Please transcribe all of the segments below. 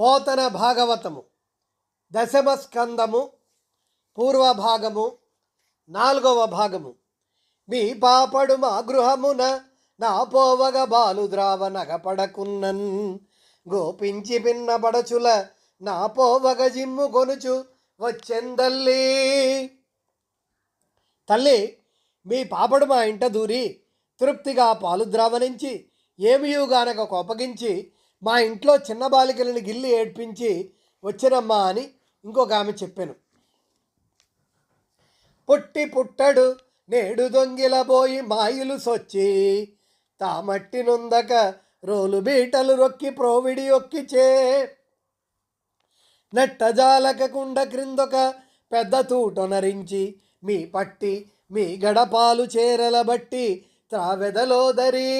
పోతన భాగవతము. దశమ స్కందము పూర్వభాగము నాలుగవ భాగము. మీ పాపడు మా గృహమున నా పోవగ బాలు ద్రావ నగపడకున్నన్. గోపించి పిన్నబడచుల నా పోవగ జిమ్ము కొనుచు వచ్చెందల్లి. తల్లి మీ పాపడు మా ఇంట దూరి తృప్తిగా పాలు ద్రావనించి ఏమియుగానక కోపగించి మా ఇంట్లో చిన్న బాలికలను గిల్లి ఏడ్పించి వచ్చినమ్మా అని ఇంకొక ఆమె చెప్పాను. పుట్టి పుట్టడు నేడు దొంగిలబోయి మాయలు సొచ్చి తామట్టి నొందక రోలు బీటలు రొక్కి ప్రోవిడి ఒక్కిచే. నట్టజాలక కుండ క్రిందొక పెద్ద తూటొనరించి మీ పట్టి మీ గడపాలు చేరల బట్టి త్రావెదలోదరి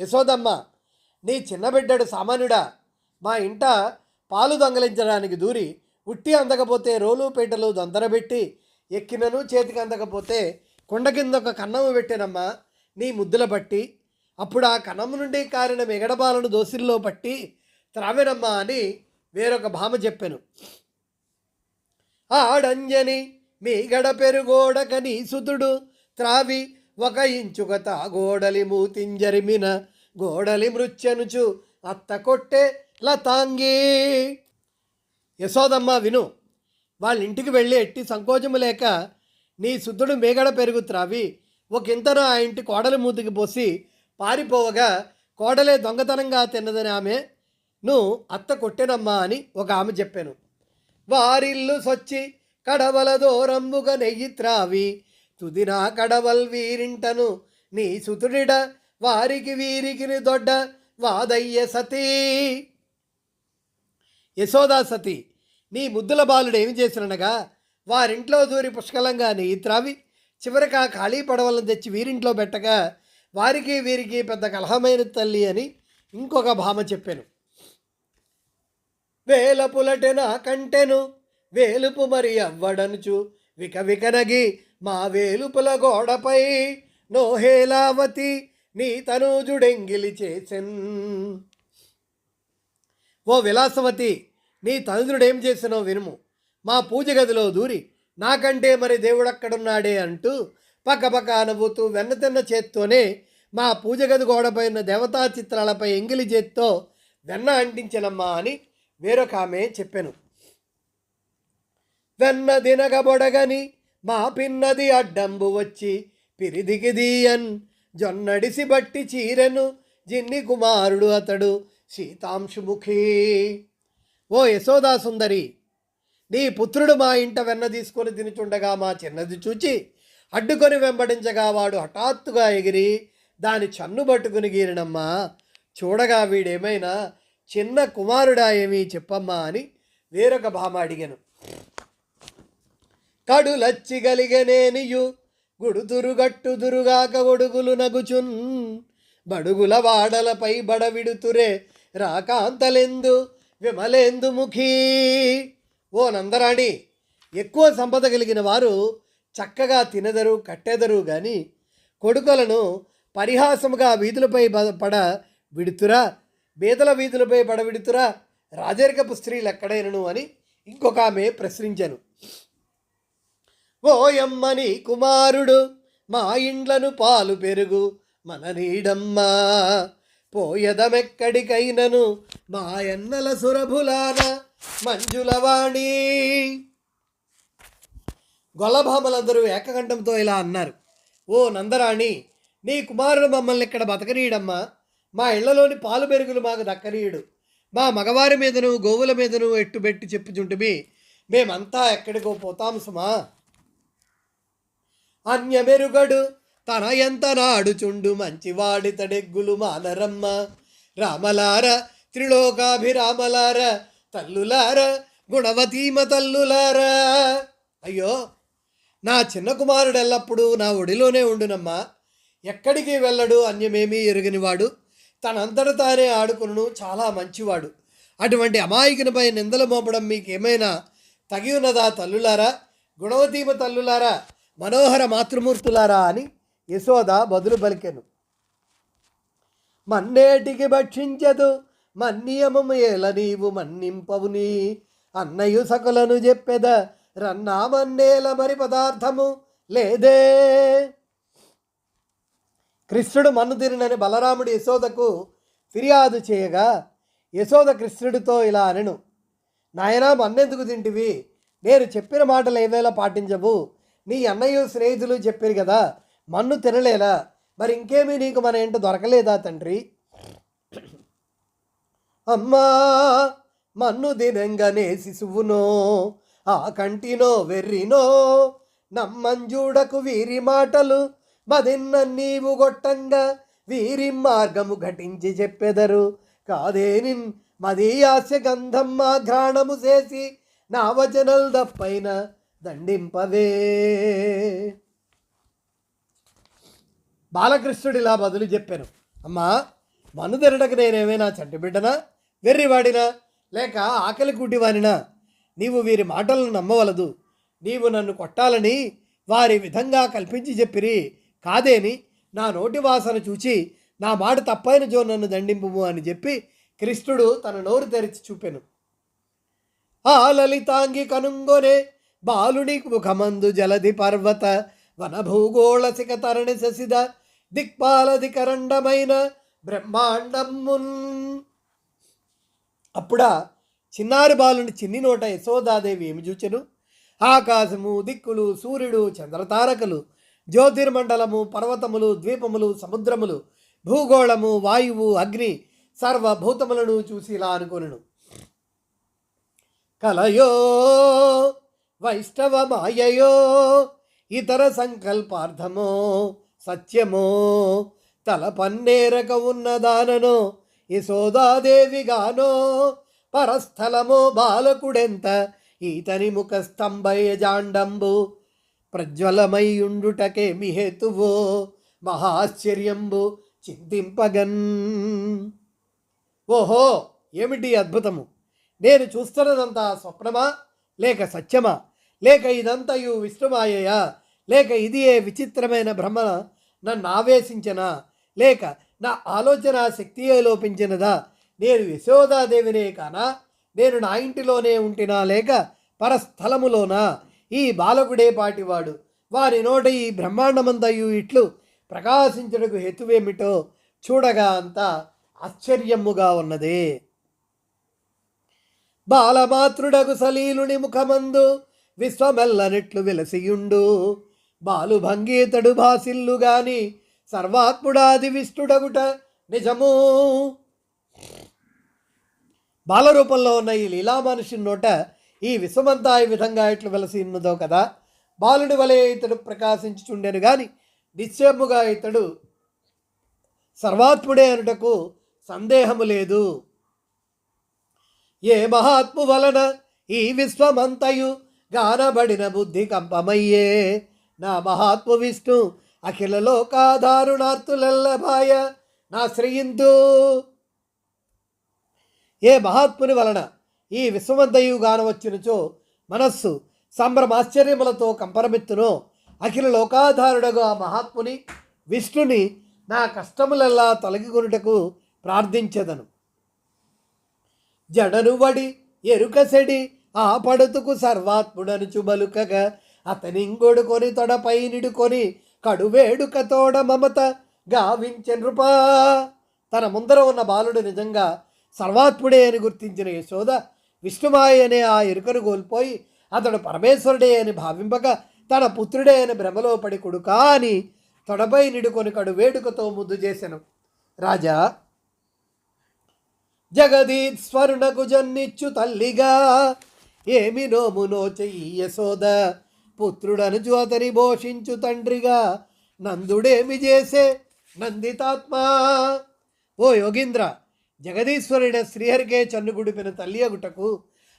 యశోదమ్మ నీ చిన్నబిడ్డడు సామాన్యుడా? మా ఇంట పాలు దొంగలించడానికి దూరి ఉట్టి అందకపోతే రోలు పీటలు దొందరబెట్టి ఎక్కినను చేతికి అందకపోతే కొండ కింద ఒక కన్నము పెట్టినమ్మా నీ ముద్దుల బట్టి అప్పుడు ఆ కన్నము నుండి కారిన మిగడబాలను దోసిల్లో పట్టి త్రావెనమ్మా అని వేరొక భామ చెప్పాను. ఆడంజని మీ గడ పెరుగోడక సుతుడు త్రావి ఒక ఇంచుగత గోడలి మూతింజరిమిన గోడలి మృత్యనుచు అత్త కొట్టే లతాంగి. యశోదమ్మ విను. వాళ్ళ ఇంటికి వెళ్ళి ఎట్టి సంకోచము లేక నీ శుద్ధుడు మేగడ పెరుగు త్రావి ఒకంతను ఆ ఇంటి కోడలి మూతికి పోసి పారిపోవగా కోడలే దొంగతనంగా తిన్నదని ఆమె ను అత్త కొట్టెనమ్మా అని ఒక ఆమె చెప్పాను. వారిల్లు సొచ్చి కడవల దూరంబుగా నెయ్యి త్రావి తుదినా కడవల్ వీరింటను నీ సుతుడిడ వారికి వీరికి దొడ్డ వాదయ్య సతీ. యశోదా సతీ నీ ముద్దుల బాలుడు ఏమి చేసిననగా వారింట్లో దూరి పుష్కలంగా నెయ్యి త్రావి చివరికి ఆ ఖాళీ పడవలను తెచ్చి వీరింట్లో పెట్టగా వారికి వీరికి పెద్ద కలహమైన తల్లి అని ఇంకొక భామ చెప్పాను. వేలపులటెన కంటెను వేలుపు మరి అవ్వడనుచు విక వికనగి మా వేలుపుల గోడపై నోహేలావతి నీ తనూజుడెంగిలి చేసెన్. ఓ విలాసవతి నీ తనుజుడేం చేసినో వినుము. మా పూజ గదిలో దూరి నాకంటే మరి దేవుడక్కడున్నాడే అంటూ పక్కపక్క పక్క నవ్వుతూ వెన్న తిన్న చేత్తోనే మా పూజ గది గోడపై ఉన్న దేవతా చిత్రాలపై ఎంగిలి చేత్తో వెన్న అంటించనమ్మా అని వేరొక ఆమె చెప్పాను. వెన్న దినగబొడగని మా పిన్నది అడ్డంబు వచ్చి పిరిదికి దీయన్ జొన్నడిసి బట్టి చీరెను జిన్ని కుమారుడు అతడు. సీతాంశుముఖి ఓ యశోదా సుందరి నీ పుత్రుడు మా ఇంట వెన్న తీసుకొని తినుచుండగా మా చిన్నది చూచి అడ్డుకొని వెంబడించగా వాడు హఠాత్తుగా ఎగిరి దాని చన్ను పట్టుకుని గీరినమ్మా చూడగా వీడేమైనా చిన్న కుమారుడా ఏమీ చెప్పమ్మా అని వేరొక భామ అడిగాను. కడులచ్చిగలిగనేనియు గుడుతురుగట్టుదురుగాక ఒడుగులు నగుచున్. బడుగుల వాడలపై బడవిడుతురే రాకాంతలెందు విమలేందు ముఖీ. ఓ నందరాణి ఎక్కువ సంపద కలిగిన వారు చక్కగా తినదరు కట్టెదరు గాని కొడుకులను పరిహాసముగా వీధులపై పడ విడుతురా బీదల వీధులపై పడ విడుతురా రాజరికపు స్త్రీలు ఎక్కడైనను అని ఇంకొక ఆమె ప్రశ్నించాను. ఓయమ్మని కుమారుడు మా ఇండ్లను పాలు పెరుగు మన నీడమ్మా. పోయదమెక్కడికైనను మా ఎన్నల సురభులాన మంజులవాణి. గొల్లభామలందరూ ఏకకంఠంతో ఇలా అన్నారు ఓ నందరాణి నీ కుమారుడు మమ్మల్ని ఇక్కడ బతకనీయడమ్మా. మా ఇళ్ళలోని పాలు పెరుగులు మాకు దక్కనీయుడు. మా మగవారి మీదను గోవుల మీదను ఎట్టుబెట్టి చెప్పుచుంటుమి. మేమంతా ఎక్కడికో పోతాం సుమా. అన్యమెరుగడు. తన ఎంత నాడుచుండు మంచివాడి తడెగ్గులు మానరమ్మ. రామలార త్రిలోకాభిరామలార తల్లులార గుణవతీమ తల్లులార. అయ్యో నా చిన్న కుమారుడు ఎల్లప్పుడూ నా ఒడిలోనే ఉండునమ్మా. ఎక్కడికి వెళ్ళడు అన్యమేమీ ఎరుగనివాడు. తనంతట తానే ఆడుకును చాలా మంచివాడు. అటువంటి అమాయకునిపై నిందలు మోపడం మీకేమైనా తగి ఉన్నదా తల్లులారా? గుణవతీమ తల్లులారా? మనోహర మాతృమూర్తులారా అని యశోద బదులు పలికెను. మన్నేటికి భక్షించదు మన్నియము ఏల నీవు మన్నింపవు నీ. అన్నయు సకులను చెప్పెద రన్నామన్నేల మరి పదార్థము లేదే. కృష్ణుడు మన్ను తిరినని బలరాముడు యశోదకు ఫిర్యాదు చేయగా యశోద కృష్ణుడితో ఇలా అనెను నాయనా మన్నెందుకు తింటివి? నేను చెప్పిన మాటలు ఏవేలా పాటించవు? నీ అన్నయ్య స్నేహితులు చెప్పారు కదా మన్ను తినలేలా మరి ఇంకేమీ నీకు మన ఏంటో దొరకలేదా తండ్రి? అమ్మా మన్ను దినంగానే శిశువునో ఆ కంటినో వెర్రినో నమ్మంజూడకు వీరి మాటలు మదిన్న నీవు గొట్టంగా వీరి మార్గము ఘటించి చెప్పెదరు. కాదేని మదీయాస్య ఆస్య గంధమ్మ ఘ్రాణము చేసి నా వచనల్ దప్పైన దండింపవే బాలకృష్ణుడు ఇలా బదులు చెప్పాను. అమ్మా మను తినడకు నేనేమైనా చంటిబిడ్డనా వెర్రివాడినా లేక ఆకలి కుట్టివానినా నీవు వీరి మాటలను నమ్మవలదు. నీవు నన్ను కొట్టాలని వారి విధంగా కల్పించి చెప్పిరి. కాదేని? నా నోటి వాసన చూచి నా మాట తప్పైన జో నన్ను దండింపుము అని చెప్పి కృష్ణుడు తన నోరు తెరిచి చూపెను. ఆ లలితాంగి కనుంగోనే బాలుని ముఖమందు జలధి పర్వత వనభూగోళ శిఖ తరణి శశిద దిక్పాలధికరండమైన బ్రహ్మాండమున్ అప్పుడా చిన్నారి బాలుని చిన్ని నోట యశోదాదేవి ఏమి చూచెను? ఆకాశము దిక్కులు సూర్యుడు చంద్రతారకలు జ్యోతిర్మండలము పర్వతములు ద్వీపములు సముద్రములు భూగోళము వాయువు అగ్ని సర్వభూతములను చూసి ఇలా అనుకొనును. కలయో వైష్ణవ మాయయో ఇతర సంకల్పార్థమో సత్యమో తల పన్నేరక ఉన్నదాననో యశోదాదేవిగానో పరస్థలమో బాలకుడెంత ఈతని ముఖ స్తంభయ జాండంబు మిహేతువో మహాశ్చర్యంబు చింతింపగన్. ఓహో ఏమిటి అద్భుతము? నేను చూస్తున్నదంతా స్వప్నమా లేక సత్యమా? లేక ఇదంతయు విష్ణుమాయయా లేక ఇది ఏ విచిత్రమైన భ్రమ నన్ను ఆవేశించనా? లేక నా ఆలోచన శక్తియే లోపించినదా? నేను యశోదాదేవినే కానా? నేను నా ఇంటిలోనే ఉంటినా? లేక పరస్థలములోనా? ఈ బాలకుడే పాటివాడు. వారి నోట ఈ బ్రహ్మాండమంతయు ఇట్లు ప్రకాశించుటకు హేతువేమిటో చూడగా అంతా ఆశ్చర్యముగా ఉన్నదే. బాలమాతృడగు సలీలుని ముఖమందు విశ్వమెల్లనెట్లు వెలసియుండు. బాలు భంగీతడు భాసిల్లు గాని సర్వాత్ముడాది విష్ణుడగుట నిజము. బాలరూపంలో ఉన్న ఈ లీలా మనిషి నోట ఈ విశ్వమంతా ఈ విధంగా ఇట్లు వెలసి ఉన్నదో కదా. బాలుడి వలె ఇతడు ప్రకాశించుచుండెను గాని నిశ్చయముగా ఇతడు సర్వాత్ముడే అనుటకు సందేహము లేదు. ఏ మహాత్ము వలన ఈ విశ్వమంతయు గానబడిన బుద్ధి కంపమయ్యే నా మహాత్ము విష్ణు అఖిల లోకాధారుణార్థులెల్లభాయ నా శ్రయింతు ఏ మహాత్ముని వలన ఈ విశ్వమంతయు గానవచ్చినచో మనస్సు సంభ్రమాశ్చర్యములతో కంపరమెత్తునో అఖిల లోకాధారుడగు ఆ మహాత్ముని విష్ణుని నా కష్టములెల్లా తొలగికొనుటకు ప్రార్థించెదను. జడను వడి ఎరుకసెడి ఆ పడుతుకు సర్వాత్ముడను చుబలుకగా అతనింగొడుకొని తొడపై నిడుకొని కడువేడుక తోడ మమత గావించె నృపా తన ముందర ఉన్న బాలుడు నిజంగా సర్వాత్ముడే అని గుర్తించిన యశోద విష్ణుమాయ అనే ఆ ఎరుకను కోల్పోయి అతడు పరమేశ్వరుడే అని భావింపక తన పుత్రుడే అని భ్రమలో పడి కొడుకా అని తొడపై నిడుకొని కడు వేడుకతో ముద్దు చేసెను రాజా జగదీశ్వరునకు జన్నిచ్చు తల్లిగా. ఏమి నోమునో చెయ్యి యశోద పుత్రుడను జ్యోతని భోషించు తండ్రిగా నందుడేమి చేసే? నందితాత్మా. ఓ యోగీంద్ర జగదీశ్వరుడ శ్రీహరికే చన్నుగుడిపిన తల్లి అగుటకు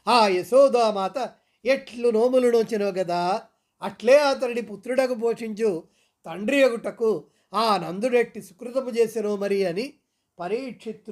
ఆ యశోదామాత ఎట్లు నోములు నోచినో గదా. అట్లే అతడి పుత్రుడకు పోషించు తండ్రి అగుటకు ఆ నందుడెట్టి సుకృతము చేసెనో మరి అని పరీక్షిత్తు